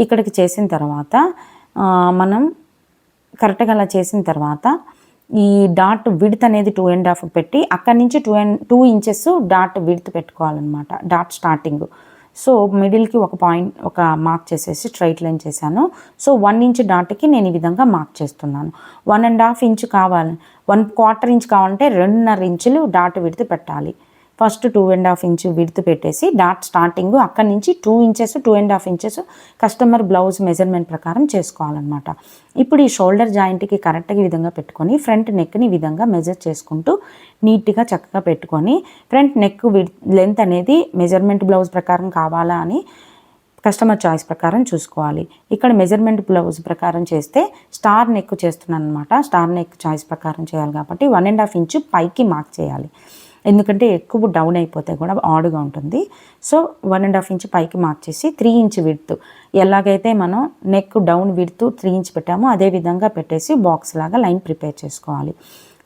ఇక్కడికి చేసిన తర్వాత మనం కరెక్ట్గా అలా చేసిన తర్వాత ఈ డాట్ విడ్త్ అనేది టూ అండ్ హాఫ్ పెట్టి అక్కడి నుంచి two and two inches dot width పెట్టుకోవాలన్నమాట డాట్ స్టార్టింగ్. సో మిడిల్కి ఒక పాయింట్ ఒక మార్క్ చేసేసి స్ట్రైట్ లైన్ చేశాను. సో వన్ ఇంచ్ డాట్కి నేను ఈ విధంగా మార్క్ చేస్తున్నాను. వన్ అండ్ హాఫ్ ఇంచ్ కావాలి వన్ క్వార్టర్ ఇంచ్ కావాలంటే రెండున్నర ఇంచులు డాట్ విడితే పెట్టాలి. First two and half inch విడుతు పెట్టేసి డాట్ స్టార్టింగ్ అక్కడి నుంచి two inches two and half inches customer blouse measurement ప్రకారం చేసుకోవాలన్నమాట. ఇప్పుడు ఈ షోల్డర్ జాయింట్కి కరెక్ట్గా ఈ విధంగా పెట్టుకొని ఫ్రంట్ నెక్ని ఈ విధంగా మెజర్ చేసుకుంటూ నీట్గా చక్కగా పెట్టుకొని ఫ్రంట్ నెక్ లెంత్ అనేది మెజర్మెంట్ బ్లౌజ్ ప్రకారం కావాలా అని కస్టమర్ చాయిస్ ప్రకారం చూసుకోవాలి. ఇక్కడ మెజర్మెంట్ బ్లౌజ్ ప్రకారం చేస్తే స్టార్ నెక్ చేస్తున్నాను అనమాట స్టార్ నెక్ చాయిస్ ప్రకారం చేయాలి కాబట్టి వన్ అండ్ హాఫ్ ఇంచు పైకి మార్క్ చేయాలి. ఎందుకంటే ఎక్కువ డౌన్ అయిపోతే కూడా ఆడుగా ఉంటుంది. So one and half inch పైకి మార్క్ చేసి త్రీ ఇంచ్ విడుతు ఎలాగైతే మనం నెక్ డౌన్ విడుతూ త్రీ ఇంచ్ పెట్టామో అదే విధంగా పెట్టేసి బాక్స్ లాగా లైన్ ప్రిపేర్ చేసుకోవాలి.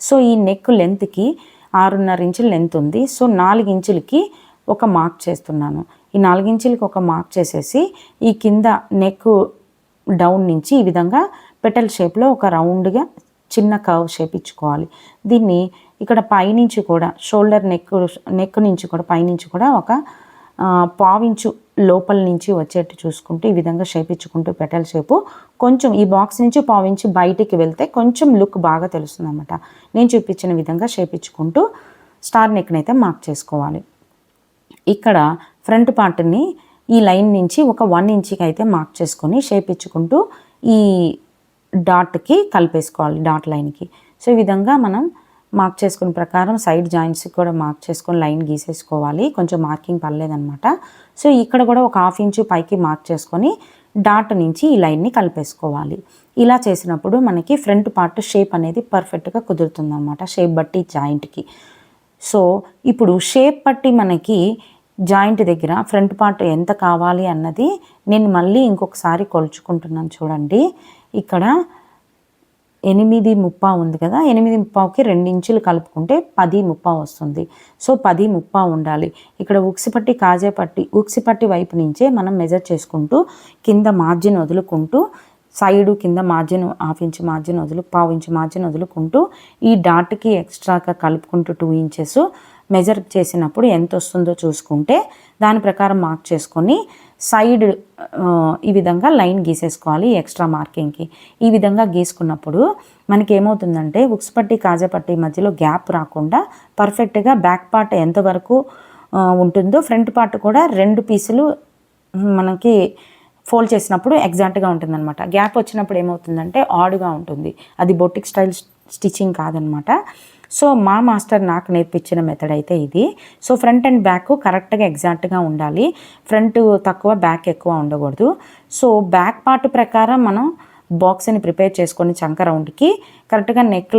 సో ఈ నెక్ లెంత్కి ఆరున్నర ఇంచుల లెంత్ ఉంది. సో నాలుగు ఇంచులకి ఒక మార్క్ చేస్తున్నాను. ఈ నాలుగించులకి ఒక మార్క్ చేసేసి ఈ కింద నెక్ డౌన్ నుంచి ఈ విధంగా పెటల్ షేప్లో ఒక రౌండ్గా చిన్న కర్వ్ షేప్ ఇచ్చుకోవాలి. దీన్ని ఇక్కడ పైనుంచి కూడా షోల్డర్ నెక్ నెక్ నుంచి కూడా పైనుంచి కూడా ఒక పావించు లోపల నుంచి వచ్చేట్టు చూసుకుంటూ ఈ విధంగా షేప్ ఇచ్చుకుంటూ పెటల్ షేపు కొంచెం ఈ బాక్స్ నుంచి పావించి బయటికి వెళ్తే కొంచెం లుక్ బాగా తెలుస్తుంది అనమాట నేను చూపించిన విధంగా షేప్ ఇచ్చుకుంటూ స్టార్ నెక్ని అయితే మార్క్ చేసుకోవాలి. ఇక్కడ ఫ్రంట్ పార్ట్ని ఈ లైన్ నుంచి ఒక వన్ ఇంచ్కి అయితే మార్క్ చేసుకొని షేప్ ఇచ్చుకుంటూ ఈ డాట్కి కలిపేసుకోవాలి డాట్ లైన్కి. సో ఈ విధంగా మనం మార్క్ చేసుకున్న ప్రకారం సైడ్ జాయింట్స్కి కూడా మార్క్ చేసుకొని లైన్ గీసేసుకోవాలి. కొంచెం మార్కింగ్ పర్లేదనమాట సో ఇక్కడ కూడా ఒక హాఫ్ ఇంచు పైకి మార్క్ చేసుకొని డాట్ నుంచి ఈ లైన్ని కలిపేసుకోవాలి. ఇలా చేసినప్పుడు మనకి ఫ్రంట్ పార్ట్ షేప్ అనేది పర్ఫెక్ట్గా కుదురుతుంది అనమాట షేప్ బట్టి జాయింట్కి. సో ఇప్పుడు షేప్ బట్టి మనకి జాయింట్ దగ్గర ఫ్రంట్ పార్ట్ ఎంత కావాలి అన్నది నేను మళ్ళీ ఇంకొకసారి కొలుచుకుంటున్నాను చూడండి. ఇక్కడ ఎనిమిది ముప్పా ఉంది కదా ఎనిమిది ముప్పావుకి రెండు ఇంచులు కలుపుకుంటే పది ముప్పా వస్తుంది. సో పది ముప్పా ఉండాలి. ఇక్కడ ఉక్సిపట్టి కాజేపట్టి ఉక్సిపట్టి వైపు నుంచే మనం మెజర్ చేసుకుంటూ కింద మార్జిన్ వదులుకుంటూ సైడు కింద మార్జిన్ హాఫ్ ఇంచ్ మార్జిన్ వదులు పావు ఇంచ్ మార్జిన్ వదులుకుంటూ ఈ డాట్కి ఎక్స్ట్రాగా కలుపుకుంటూ టూ ఇంచెస్ మెజర్ చేసినప్పుడు ఎంత వస్తుందో చూసుకుంటే దాని ప్రకారం మార్క్ చేసుకొని సైడ్ ఈ విధంగా లైన్ గీసేసుకోవాలి ఎక్స్ట్రా మార్కింగ్కి. ఈ విధంగా గీసుకున్నప్పుడు మనకి ఏమవుతుందంటే ఉక్స్ పట్టి కాజాపట్టి మధ్యలో గ్యాప్ రాకుండా పర్ఫెక్ట్గా బ్యాక్ పార్ట్ ఎంతవరకు ఉంటుందో ఫ్రంట్ పార్ట్ కూడా రెండు పీసులు మనకి ఫోల్డ్ చేసినప్పుడు ఎగ్జాక్ట్గా ఉంటుందన్నమాట. గ్యాప్ వచ్చినప్పుడు ఏమవుతుందంటే ఆడుగా ఉంటుంది. అది బొటిక్ స్టైల్ స్టిచ్చింగ్ కాదనమాట సో మా మాస్టర్ నాకు నేర్పించిన మెథడ్ అయితే ఇది. సో ఫ్రంట్ అండ్ బ్యాక్ కరెక్ట్గా ఎగ్జాక్ట్గా ఉండాలి. ఫ్రంట్ తక్కువ బ్యాక్ ఎక్కువ ఉండకూడదు. సో బ్యాక్ పార్ట్ ప్రకారం మనం బాక్స్ని ప్రిపేర్ చేసుకొని చంక రౌండ్కి కరెక్ట్గా నెక్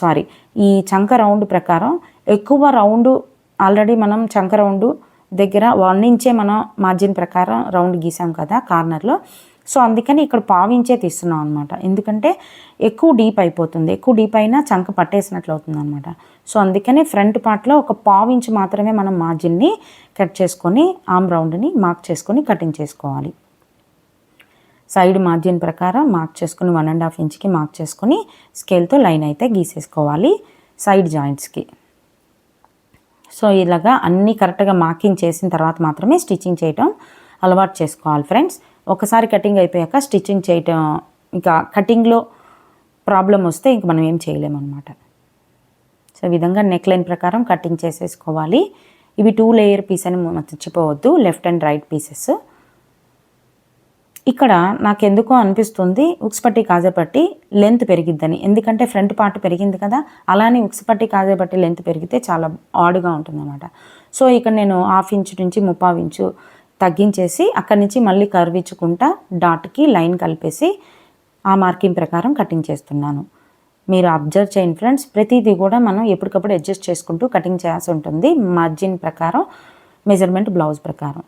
సారీ ఈ చంక రౌండ్ ప్రకారం ఎక్కువ రౌండ్ ఆల్రెడీ మనం చంక రౌండ్ దగ్గర వన్ ఇంచే మనం మార్జిన్ ప్రకారం రౌండ్ గీసాం కదా కార్నర్లో సో అందుకని ఇక్కడ పావించే తీస్తున్నాం అనమాట ఎందుకంటే ఎక్కువ డీప్ అయిపోతుంది. ఎక్కువ డీప్ అయినా చంక పట్టేసినట్లు అవుతుంది అనమాట సో అందుకని ఫ్రంట్ పార్ట్లో ఒక పావించి మాత్రమే మనం మార్జిన్ని కట్ చేసుకొని ఆమ్ రౌండ్ని మార్క్ చేసుకొని కటింగ్ చేసుకోవాలి. సైడ్ మార్జిన్ ప్రకారం మార్క్ చేసుకుని వన్ అండ్ హాఫ్ ఇంచ్కి మార్క్ చేసుకొని స్కేల్తో లైన్ అయితే గీసేసుకోవాలి సైడ్ జాయింట్స్కి. సో ఇలాగా అన్నీ కరెక్ట్గా మార్కింగ్ చేసిన తర్వాత మాత్రమే స్టిచ్చింగ్ చేయటం అలవాటు చేసుకోవాలి ఫ్రెండ్స్. ఒకసారి కటింగ్ అయిపోయాక స్టిచ్చింగ్ చేయటం ఇంకా కటింగ్లో ప్రాబ్లం వస్తే ఇంక మనం ఏం చేయలేమన్నమాట. సో ఈ విధంగా నెక్ లైన్ ప్రకారం కటింగ్ చేసేసుకోవాలి. ఇవి టూ లేయర్ పీస్ అని మర్చిపోవద్దు లెఫ్ట్ అండ్ రైట్ పీసెస్. ఇక్కడ నాకు ఎందుకో అనిపిస్తుంది ఉక్స్పట్టి కాజపట్టి లెంత్ పెరిగిద్దని. ఎందుకంటే ఫ్రంట్ పార్ట్ పెరిగింది కదా అలానే ఉక్స్పట్టి కాజపట్టి లెంత్ పెరిగితే చాలా ఆడుగా ఉంటుందన్నమాట. సో ఇక్కడ నేను హాఫ్ ఇంచు నుంచి ముప్పావు ఇంచు తగ్గించేసి అక్కడి నుంచి మళ్ళీ కర్వించుకుంటా డాట్కి లైన్ కలిపేసి ఆ మార్కింగ్ ప్రకారం కటింగ్ చేస్తున్నాను. మీరు అబ్జర్వ్ చేయండి ఫ్రెండ్స్ ప్రతిదీ కూడా మనం ఎప్పటికప్పుడు అడ్జస్ట్ చేసుకుంటూ కటింగ్ చేయాల్సి ఉంటుంది. మార్జిన్ ప్రకారం మెజర్మెంట్ బ్లౌజ్ ప్రకారం.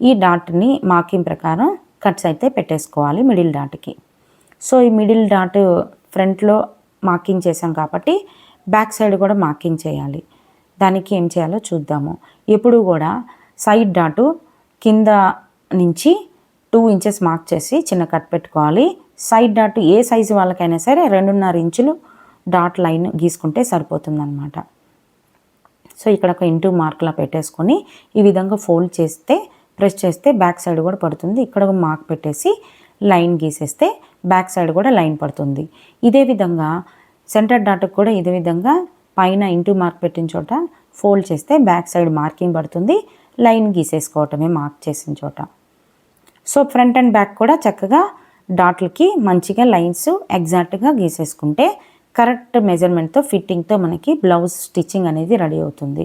ఈ డాట్ని మార్కింగ్ ప్రకారం కట్స్ అయితే పెట్టేసుకోవాలి మిడిల్ డాట్కి సో ఈ మిడిల్ డాట్ ఫ్రంట్లో మార్కింగ్ చేసాం కాబట్టి బ్యాక్ సైడ్ కూడా మార్కింగ్ చేయాలి. దానికి ఏం చేయాలో చూద్దాము. ఎప్పుడు కూడా సైడ్ డాటు కింద నుంచి టూ ఇంచెస్ మార్క్ చేసి చిన్న కట్ పెట్టుకోవాలి. సైడ్ డాట్ ఏ సైజు వాళ్ళకైనా సరే రెండున్నర ఇంచులు డాట్ లైన్ గీసుకుంటే సరిపోతుందన్నమాట. సో ఇక్కడ ఒక ఇంటూ మార్క్లా పెట్టేసుకొని ఈ విధంగా ఫోల్డ్ చేస్తే ప్రెస్ చేస్తే బ్యాక్ సైడ్ కూడా పడుతుంది. ఇక్కడ ఒక మార్క్ పెట్టేసి లైన్ గీసేస్తే బ్యాక్ సైడ్ కూడా లైన్ పడుతుంది. ఇదే విధంగా సెంటర్ డాట్కి కూడా ఇదే విధంగా పైన ఇంటూ మార్క్ పెట్టిన చోట ఫోల్డ్ చేస్తే బ్యాక్ సైడ్ మార్కింగ్ పడుతుంది. లైన్ గీసేసుకోవటమే మార్క్ చేసిన చోట. సో ఫ్రంట్ అండ్ బ్యాక్ కూడా చక్కగా డాట్లకి మంచిగా లైన్స్ ఎగ్జాక్ట్గా గీసేసుకుంటే కరెక్ట్ మెజర్మెంట్తో ఫిట్టింగ్తో మనకి బ్లౌజ్ స్టిచ్చింగ్ అనేది రెడీ అవుతుంది.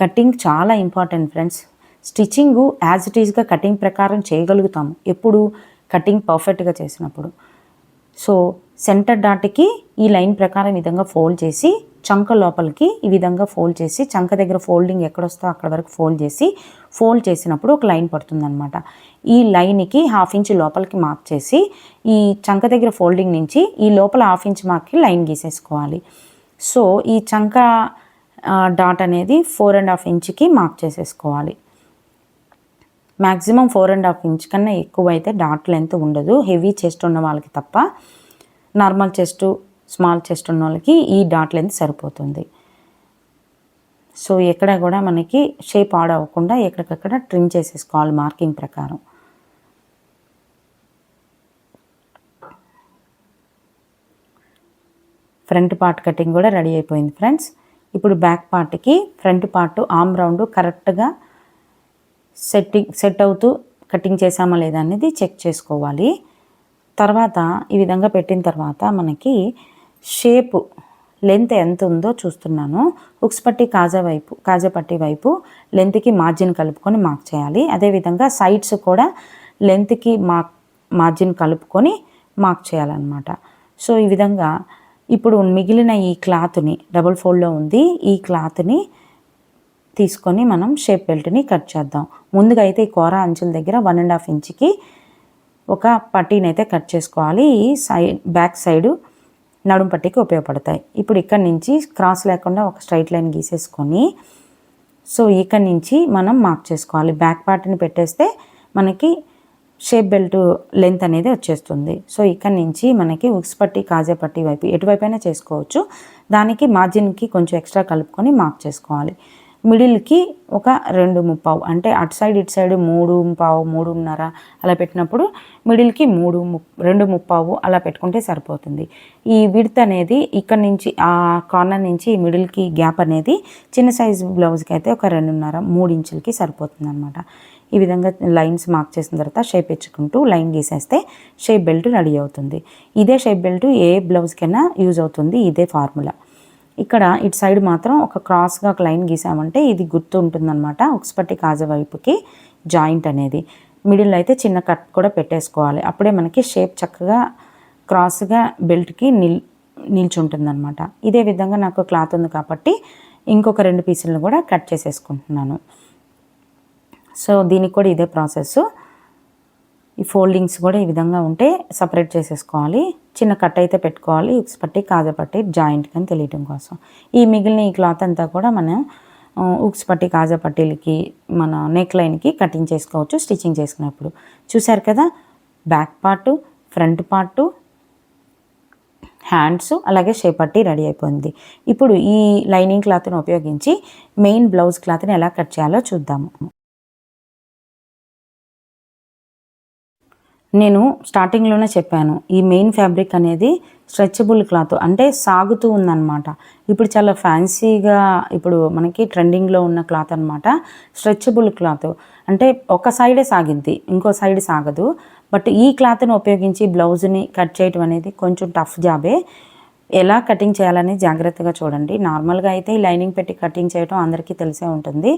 కటింగ్ చాలా important friends. Stitching as it ఈస్గా కటింగ్ ప్రకారం చేయగలుగుతాము. ఎప్పుడు కటింగ్ పర్ఫెక్ట్గా చేసినప్పుడు. సో సెంటర్ డాట్కి ఈ లైన్ ప్రకారం విధంగా ఫోల్డ్ చేసి చంక లోపలికి ఈ విధంగా ఫోల్డ్ చేసి చంక దగ్గర ఫోల్డింగ్ ఎక్కడొస్తో అక్కడ వరకు ఫోల్డ్ చేసి ఫోల్డ్ చేసినప్పుడు ఒక లైన్ పడుతుందనమాట ఈ లైన్కి హాఫ్ ఇంచ్ లోపలికి మార్క్ చేసి ఈ చంక దగ్గర ఫోల్డింగ్ నుంచి ఈ లోపల హాఫ్ ఇంచ్ మార్క్కి లైన్ గీసేసుకోవాలి. సో ఈ చంక డాట్ అనేది ఫోర్ అండ్ హాఫ్ ఇంచ్కి మార్క్ చేసేసుకోవాలి. Maximum four and half inch కన్నా ఎక్కువ అయితే డాట్ లెంత్ ఉండదు. హెవీ చెస్ట్ ఉన్న వాళ్ళకి తప్ప. నార్మల్ చెస్ట్ స్మాల్ చెస్ట్ ఉన్న వాళ్ళకి ఈ డాట్ లెంత్ సరిపోతుంది. సో ఎక్కడ కూడా మనకి షేప్ ఆడ్ అవ్వకుండా ఎక్కడికక్కడ ట్రిమ్ చేసేసుకోవాలి మార్కింగ్ ప్రకారం. ఫ్రంట్ పార్ట్ కటింగ్ కూడా రెడీ అయిపోయింది ఫ్రెండ్స్. ఇప్పుడు బ్యాక్ పార్ట్కి ఫ్రంట్ పార్ట్ ఆమ్ రౌండ్ కరెక్ట్గా సెట్టింగ్ సెట్ అవుతూ కటింగ్ చేసామా లేదా అనేది చెక్ చేసుకోవాలి. తర్వాత ఈ విధంగా పెట్టిన తర్వాత మనకి షేపు లెంత్ ఎంత ఉందో చూస్తున్నాను. హుక్స్ పట్టి కాజా వైపు కాజా పట్టి వైపు లెంత్కి మార్జిన్ కలుపుకొని మార్క్ చేయాలి. అదేవిధంగా సైడ్స్ కూడా లెంత్కి మార్క్ మార్జిన్ కలుపుకొని మార్క్ చేయాలన్నమాట. సో ఈ విధంగా ఇప్పుడు మిగిలిన ఈ క్లాత్ని డబుల్ ఫోల్డ్లో ఉంది ఈ క్లాత్ని తీసుకొని మనం షేప్ బెల్ట్ని కట్ చేద్దాం. ముందుగా అయితే ఈ కూర అంచుల దగ్గర వన్ అండ్ హాఫ్ ఇంచ్కి ఒక పట్టీని అయితే కట్ చేసుకోవాలి. ఈ సైడ్ బ్యాక్ సైడు నడుం పట్టీకి ఉపయోగపడతాయి. ఇప్పుడు ఇక్కడ నుంచి క్రాస్ లేకుండా ఒక స్ట్రైట్ లైన్ గీసేసుకొని సో ఇక్కడ నుంచి మనం మార్క్ చేసుకోవాలి. బ్యాక్ పార్ట్ని పెట్టేస్తే మనకి షేప్ బెల్ట్ లెంత్ అనేది వచ్చేస్తుంది. సో ఇక్కడ నుంచి మనకి ఉక్స్ పట్టి కాజే పట్టి వైపు ఎటువైపు అయినా చేసుకోవచ్చు. దానికి మార్జిన్కి కొంచెం ఎక్స్ట్రా కలుపుకొని మార్క్ చేసుకోవాలి. మిడిల్కి ఒక రెండు ముప్పావు అంటే అటు సైడ్ ఇటు సైడ్ మూడు పావు మూడున్నర అలా పెట్టినప్పుడు మిడిల్కి మూడు రెండు ముప్పావు అలా పెట్టుకుంటే సరిపోతుంది. ఈ విడత్ అనేది ఇక్కడ నుంచి ఆ కార్నర్ నుంచి మిడిల్కి గ్యాప్ అనేది చిన్న సైజు బ్లౌజ్కి అయితే ఒక రెండున్నర మూడు ఇంచులకి సరిపోతుంది అనమాట ఈ విధంగా లైన్స్ మార్క్ చేసిన తర్వాత షేప్ ఇచ్చుకుంటూ లైన్ గీసేస్తే షేప్ బెల్ట్ రెడీ అవుతుంది. ఇదే షేప్ బెల్ట్ ఏ బ్లౌజ్కైనా యూజ్ అవుతుంది ఇదే ఫార్ములా. ఇక్కడ ఇటు సైడ్ మాత్రం ఒక క్రాస్గా ఒక లైన్ గీసామంటే ఇది గుర్తు ఉంటుందన్నమాట ఉక్స్పట్టి కాజ వైపుకి జాయింట్ అనేది. మిడిల్ అయితే చిన్న కట్ కూడా పెట్టేసుకోవాలి. అప్పుడే మనకి షేప్ చక్కగా క్రాస్గా బెల్ట్కి నిల్ నిల్చుంటుందన్నమాట. ఇదే విధంగా నాకు క్లాత్ ఉంది కాబట్టి ఇంకొక రెండు పీసులను కూడా కట్ చేసేసుకుంటున్నాను. సో దీనికి కూడా ఇదే ప్రాసెస్ ఈ ఫోల్డింగ్స్ కూడా ఈ విధంగా ఉంటే సపరేట్ చేసేసుకోవాలి. చిన్న కట్ అయితే పెట్టుకోవాలి. ఉక్స్ పట్టి కాజా పట్టి జాయింట్ అని తెలియటం కోసం. ఈ మిగిలిన ఈ క్లాత్ అంతా కూడా మనం ఉక్స్ పట్టి కాజా పట్టీలకి మన నెక్ లైన్కి కటింగ్ చేసుకోవచ్చు స్టిచ్చింగ్ చేసుకున్నప్పుడు. చూసారు కదా? Back part front part hands అలాగే షేపట్టి రెడీ అయిపోయింది. ఇప్పుడు ఈ లైనింగ్ క్లాత్ని ఉపయోగించి మెయిన్ బ్లౌజ్ క్లాత్ని ఎలా కట్ చేయాలో చూద్దాము. నేను స్టార్టింగ్లోనే చెప్పాను. ఈ మెయిన్ ఫ్యాబ్రిక్ అనేది స్ట్రెచబుల్ క్లాత్ అంటే సాగుతూ ఉందన్నమాట. ఇప్పుడు చాలా ఫ్యాన్సీగా ఇప్పుడు మనకి ట్రెండింగ్లో ఉన్న క్లాత్ అనమాట స్ట్రెచబుల్ క్లాత్ అంటే ఒక సైడే సాగిద్ది ఇంకో సైడ్ సాగదు. బట్ ఈ క్లాత్ని ఉపయోగించి బ్లౌజ్ని కట్ చేయటం అనేది కొంచెం టఫ్ జాబే ఎలా కటింగ్ చేయాలని జాగ్రత్తగా చూడండి. నార్మల్గా అయితే ఈ లైనింగ్ పెట్టి కటింగ్ చేయడం అందరికీ తెలిసే ఉంటుంది.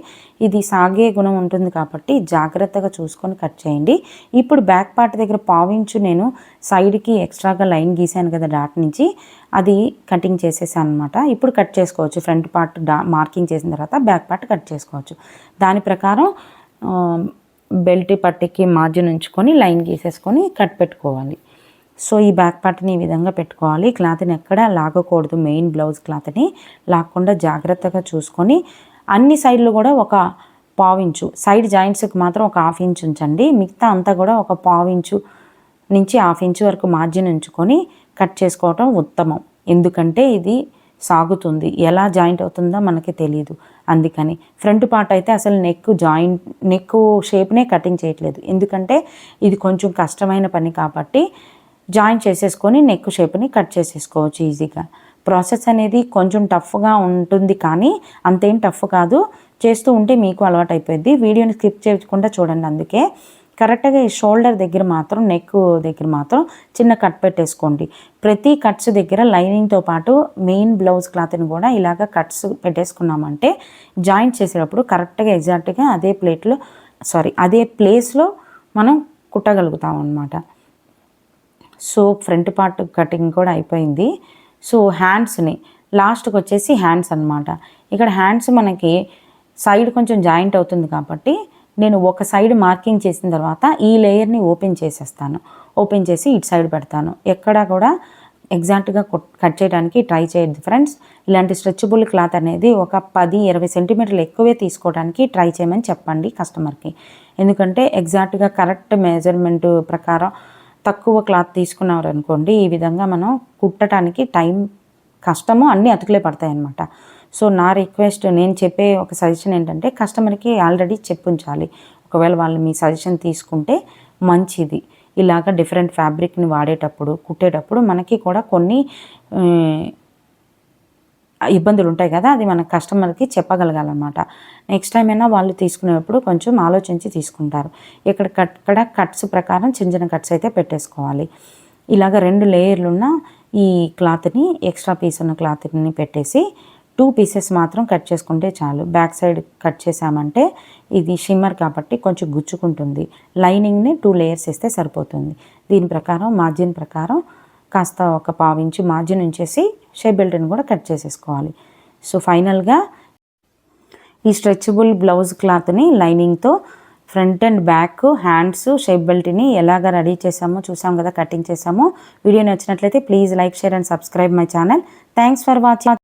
ఇది సాగే గుణం ఉంటుంది కాబట్టి జాగ్రత్తగా చూసుకొని కట్ చేయండి. ఇప్పుడు బ్యాక్ పార్ట్ దగ్గర పావించు నేను సైడ్కి ఎక్స్ట్రాగా లైన్ గీసాను కదా డాట్ నుంచి అది కటింగ్ చేసేసాను అనమాట ఇప్పుడు కట్ చేసుకోవచ్చు. ఫ్రంట్ పార్ట్ డా మార్కింగ్ చేసిన తర్వాత బ్యాక్ పార్ట్ కట్ చేసుకోవచ్చు. దాని ప్రకారం బెల్ట్ పట్టికి మార్జిన్ ఉంచుకొని లైన్ గీసేసుకొని కట్ పెట్టుకోవాలి. సో ఈ బ్యాక్ పార్ట్ని ఈ విధంగా పెట్టుకోవాలి. క్లాత్ని ఎక్కడ లాగకూడదు. మెయిన్ బ్లౌజ్ క్లాత్ని లాగకుండా జాగ్రత్తగా చూసుకొని అన్ని సైడ్లు కూడా ఒక పావించు సైడ్ జాయింట్స్కి మాత్రం ఒక హాఫ్ ఇంచ్ ఉంచండి. మిగతా అంతా కూడా ఒక పావించు నుంచి హాఫ్ ఇంచ్ వరకు మార్జిన్ ఉంచుకొని కట్ చేసుకోవటం ఉత్తమం. ఎందుకంటే ఇది సాగుతుంది. ఎలా జాయింట్ అవుతుందో మనకి తెలియదు అందుకని ఫ్రంట్ పార్ట్ అయితే అసలు నెక్ జాయింట్ నెక్ షేప్నే కటింగ్ చేయట్లేదు. ఎందుకంటే ఇది కొంచెం కష్టమైన పని కాబట్టి జాయిన్ చేసేసుకొని నెక్ షేప్ని కట్ చేసేసుకోవచ్చు ఈజీగా ప్రాసెస్ అనేది కొంచెం టఫ్గా ఉంటుంది కానీ అంతేం టఫ్ కాదు. చేస్తూ ఉంటే మీకు అలవాటు అయిపోయింది వీడియోని స్కిప్ చేయకుండా చూడండి అందుకే. కరెక్ట్గా ఈ షోల్డర్ దగ్గర మాత్రం నెక్ దగ్గర మాత్రం చిన్న కట్ పెట్టేసుకోండి. ప్రతి కట్స్ దగ్గర లైనింగ్తో పాటు మెయిన్ బ్లౌజ్ క్లాత్ని కూడా ఇలాగ కట్స్ పెట్టేసుకున్నామంటే జాయింట్ చేసేటప్పుడు కరెక్ట్గా ఎగ్జాక్ట్గా అదే ప్లేట్లో సారీ అదే ప్లేస్లో మనం కుట్టగలుగుతాం అనమాట సో ఫ్రంట్ పార్ట్ కటింగ్ కూడా అయిపోయింది. సో హ్యాండ్స్ని లాస్ట్కి వచ్చేసి హ్యాండ్స్ అనమాట ఇక్కడ హ్యాండ్స్ మనకి సైడ్ కొంచెం జాయింట్ అవుతుంది కాబట్టి నేను ఒక సైడ్ మార్కింగ్ చేసిన తర్వాత ఈ లేయర్ని ఓపెన్ చేసేస్తాను. ఓపెన్ చేసి ఇటు సైడ్ పెడతాను. ఎక్కడా కూడా ఎగ్జాక్ట్గా కట్ చేయడానికి ట్రై చేయద్దు ఫ్రెండ్స్. ఇలాంటి స్ట్రెచబుల్ క్లాత్ అనేది ఒక పది ఇరవై సెంటీమీటర్లు ఎక్కువే తీసుకోవడానికి ట్రై చేయమని చెప్పండి కస్టమర్కి. ఎందుకంటే ఎగ్జాక్ట్గా కరెక్ట్ మెజర్మెంట్ ప్రకారం తక్కువ క్లాత్ తీసుకున్నారు అనుకోండి ఈ విధంగా మనం కుట్టడానికి టైం కష్టము అన్నీ అతుకులే పడతాయి అన్నమాట సో నా రిక్వెస్ట్ నేను చెప్పే ఒక సజెషన్ ఏంటంటే కస్టమర్కి ఆల్రెడీ చెప్పుంచాలి. ఒకవేళ వాళ్ళు మీ సజెషన్ తీసుకుంటే మంచిది. ఇలాగ డిఫరెంట్ ఫ్యాబ్రిక్ని వాడేటప్పుడు కుట్టేటప్పుడు మనకి కూడా కొన్ని ఇబ్బందులు ఉంటాయి కదా అది మన కస్టమర్కి చెప్పగలగాలన్నమాట. నెక్స్ట్ టైం అయినా వాళ్ళు తీసుకునేటప్పుడు కొంచెం ఆలోచించి తీసుకుంటారు. ఇక్కడ కట్ ఇక్కడ కట్స్ ప్రకారం చిన్న చిన్న కట్స్ అయితే పెట్టేసుకోవాలి. ఇలాగ రెండు లేయర్లు ఉన్న ఈ క్లాత్ని ఎక్స్ట్రా పీస్ ఉన్న క్లాత్ని పెట్టేసి టూ పీసెస్ మాత్రం కట్ చేసుకుంటే చాలు. బ్యాక్ సైడ్ కట్ చేసామంటే ఇది షిమ్మర్ కాబట్టి కొంచెం గుచ్చుకుంటుంది. లైనింగ్ని టూ లేయర్స్ ఇస్తే సరిపోతుంది. దీని ప్రకారం మార్జిన్ ప్రకారం కాస్త ఒక పావించి మార్జిన్ ఉంచేసి షేప్ బెల్ట్ని కూడా కట్ చేసేసుకోవాలి. సో ఫైనల్గా ఈ స్ట్రెచబుల్ బ్లౌజ్ క్లాత్ని లైనింగ్తో front and back hands shape బెల్ట్ని ఎలాగ రెడీ చేసామో చూసాం కదా కటింగ్ చేసామో. వీడియో నచ్చినట్లయితే please like share and subscribe my channel. Thanks for watching.